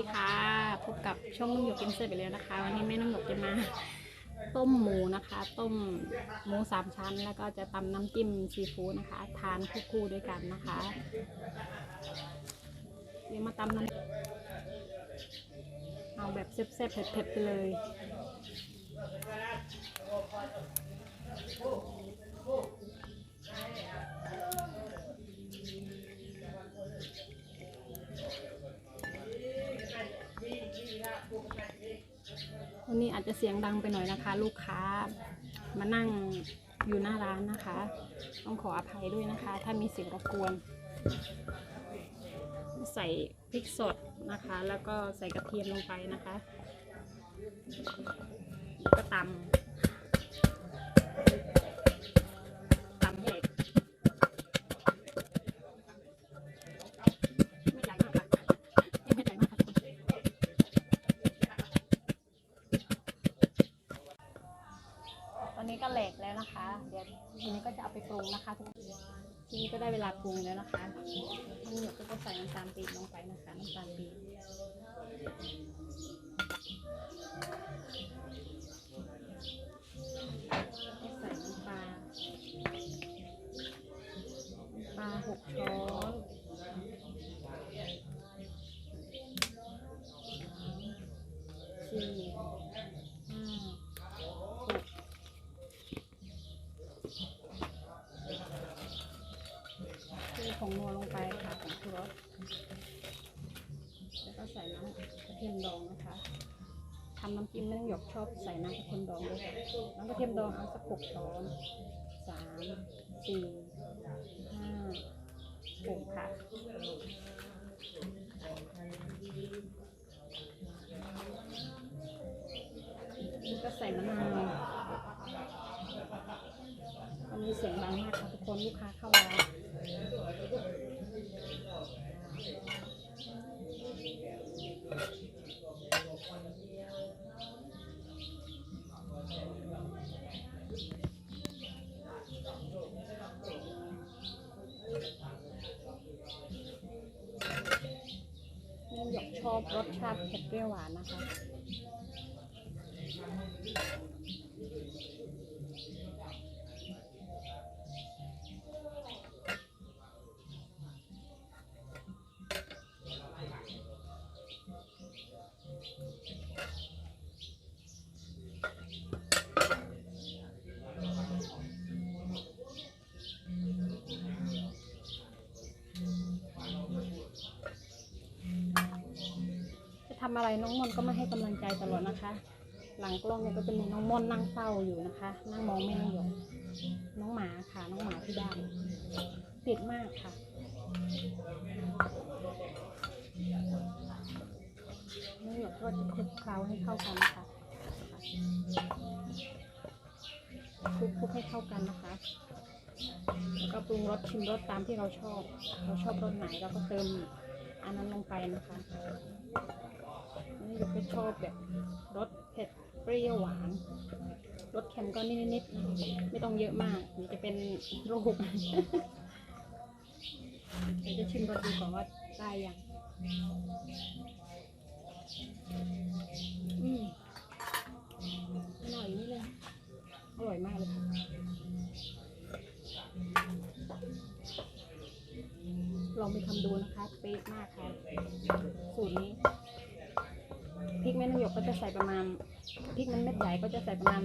วัสดีค่ะ พบกับช่องนุ่งหยกกินเสร็จไปแล้วนะคะ วันนี้แม่นุ่งหยกจะมา ต้มหมูนะคะ ต้มหมูสามชั้น แล้วก็จะตำน้ำจิ้มซีฟู้ดนะคะ ทานคู่ๆด้วยกันนะคะเดี๋ยวมาตำน้ำเอาแบบแซ่บๆเผ็ดๆไปเลย อาจจะเสียงดังไปหน่อยนะคะ ลูกค้ามานั่งอยู่หน้าร้านนะคะ ต้องขออภัยด้วยนะคะ ถ้ามีเสียงรบกวน ใส่พริกสดนะคะ แล้วก็ใส่กระเทียมลงไปนะคะ ก็ตำ งนะคะทุกคนทีนี้ก็ได้เวลาปรุงแล้วนะคะทั้งหมดก็จะใส่น้ำตาลปี๊บลงไปนะคะน้ำตาลปี๊บใส่น้ำปลาน้ำปลาหกช้อนสี่ห้า เทผงนัวลงไปค่ะผงชูรสแล้วก็ใส่น้ำกระ เทียมดองนะคะทำน้ำจิ้มไม่งหยกชอบใส่น้ำกระเทียมดองด้วยค่ะน้ำกระเทียมดองเอาสักหกช้อนสามสี่ห้าหกค่ะแล้วก็ใส่มะนาววันนี้เสียงดังมากค่ะทุกคนลูกค้าเข้าร้า แม่หยก ชาติเผ็ดเปรี้ยวหวานนะคะ ทำอะไรน้องมนก็มาให้กำลังใจตลอดนะคะ หลังกล้องเนี่ยก็จะมีน้องมนนั่งเฝ้าอยู่นะคะ นั่งมองแม่น้องหยกน้องหมาค่ะ น้องหมาที่บ้านติดมากค่ะน้องหยกก็จะคลุกเคล้าให้เข้ากันนะคะคลุกคลุกให้เข้ากันนะคะแล้วก็ปรุงรสชิมรสตามที่เราชอบ เราชอบรสไหนเราก็เติมอันนั้นลงไปนะคะ นี่เราก็ชอบแบบรสเผ็ดเปรี้ยวหวาน รสเค็มก็นิดๆ ไม่ต้องเยอะมาก นี่จะเป็นโรคเดี๋ยวจะชิมรสดูก่อนว่าได้ยังอืมอร่อยนี่เลย อร่อยมากเลยลองไปทำดูนะคะ เป๊ะมากค่ะ สูตรนี้ พริกแม่นางหยกก็จะใส่ประมาณพริกมันเม็ดใหญ่ก็จะใส่ประมาณ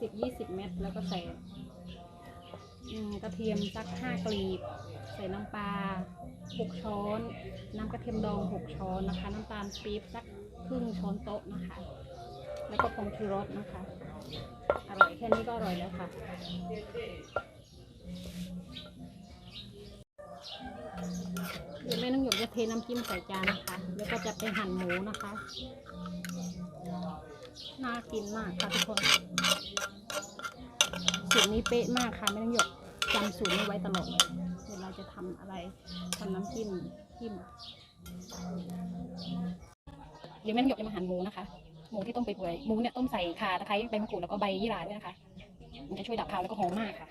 สิบยี่สิบเม็ดแล้วก็ใส่กระเทียมสักห้ากลีบ ใส่น้ำปลาหกช้อน น้ำกระเทียมดองหกช้อนนะคะ น้ำตาลปี๊บสักครึ่งช้อนโต๊ะนะคะ แล้วก็ผงชูรสนะคะ อร่อยแค่นี้ก็อร่อยแล้วค่ะ เดี๋ยวแม่น้องหยกจะ เทน้ำจิ้มใส่จานนะคะ แล้วก็จะไปหั่นหมูนะคะ น่ากินมากค่ะทุกคนสูตรนี้เป๊ะมากค่ะแม่น้องหยกจำสูตรนี้ไว้ตลอดเวลาจะทำอะไรทำน้ำจิ้มจิ้มเดี๋ยวแม่น้องหยกจะมาหั่นหมูนะคะ หมูที่ต้มไปเปื่อยหมูเนี่ยต้มใส่ข่าตะไคร้ใบมะกรูดแล้วก็ใบยี่หร่าด้วยนะคะ มันจะช่วยดับคาวแล้วก็หอมมากค่ะ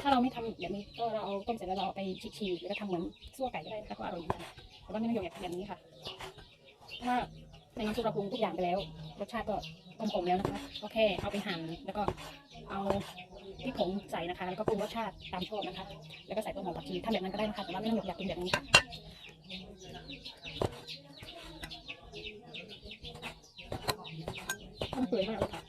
ถ้า เราเราไม่ทำแบบนี้ก็เราเอาต้มเสร็จแล้วเราเอาไปฉีกๆแล้วทำเหมือนซั่วไก่ก็ได้นะคะก็อร่อยเหมือนกันแต่ว่าไม่นิยมอยากทำแบบนี้ค่ะ ถ้าในน้ำซุปเราปรุงทุกอย่างไปแล้ว รสชาติก็กลมกล่อมแล้วนะคะ ก็แค่เอาไปหั่นแล้วก็เอาพริกผงใส่นะคะ แล้วก็ปรุงรสชาติตามชอบนะคะ แล้วก็ใส่ต้นหอมผักชีทำแบบนั้นก็ได้นะคะแต่ว่าไม่นิยมอยากกินแบบนี้ค่ะมันเปื่อยมากเลยค่ะ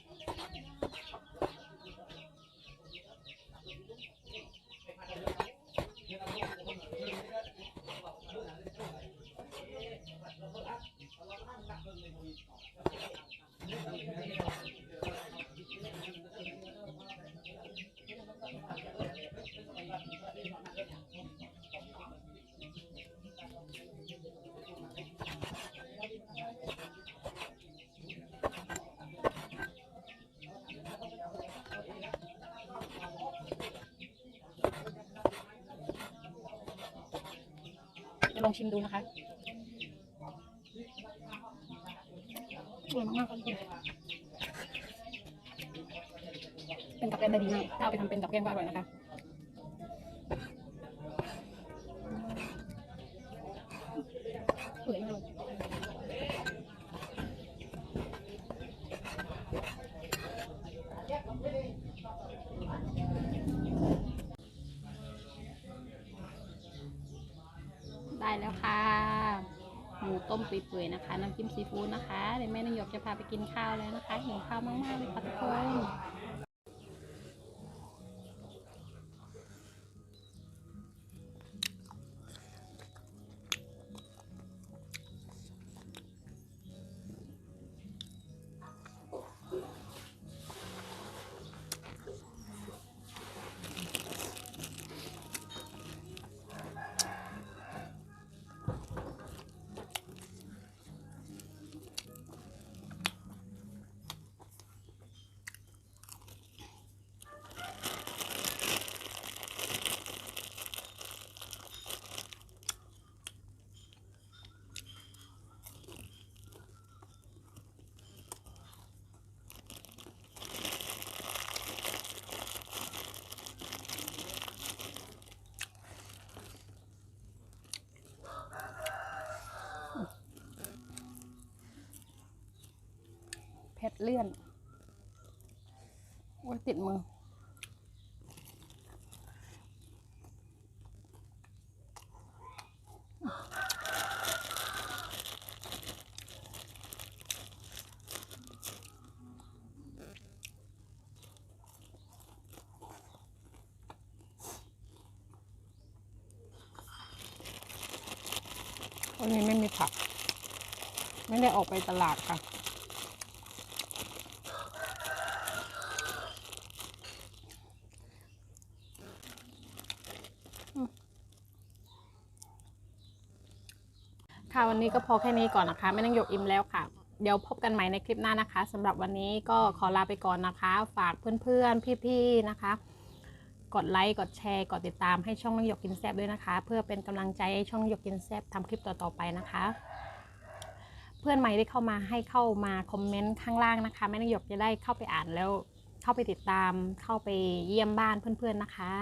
ลองชิมดูนะคะอร่อยมากๆค่ะทุกคนเป็นกับแกล้มได้ดีมากถ้าเอาไปทำเป็นกับแกล้มก็อร่อยนะคะ เปื่อยมากเลยได้แล้ว ค่ะหมูต้มเปื่อยๆนะคะ น้ำจิ้มซีฟู้ดนะคะเดี๋ยวแม่นายกจะพาไปกินข้าวแล้วนะคะหิวข้าวมากๆเลยค่ะทุกคน เผ็ดเลี่ยนโอ้ยติดมือ วันนี้ไม่มีผัก ไม่ได้ออกไปตลาดค่ะ ค่ะวันนี้ก็พอแค่นี้ก่อนนะคะ ไม่ต้องหยกอิ่มแล้วค่ะ เดี๋ยวพบกันใหม่ในคลิปหน้านะคะสำหรับวันนี้ก็ขอลาไปก่อนนะคะ ฝากเพื่อนๆพี่ๆนะคะ กดไลค์กดแชร์กดติดตามให้ช่องน้องหยกกินแซบด้วยนะคะ เพื่อเป็นกำลังใจให้ช่องหยกกินแซบทำคลิปต่อๆไปนะคะ เพื่อนใหม่ได้เข้ามาให้เข้ามาคอมเมนต์ข้างล่างนะคะแม่นางหยกจะได้เข้าไปอ่านแล้วเข้าไปติดตามเข้าไปเยี่ยมบ้านเพื่อนๆนะคะ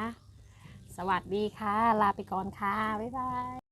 สวัสดีค่ะ ลาไปก่อนค่ะ บ๊ายบาย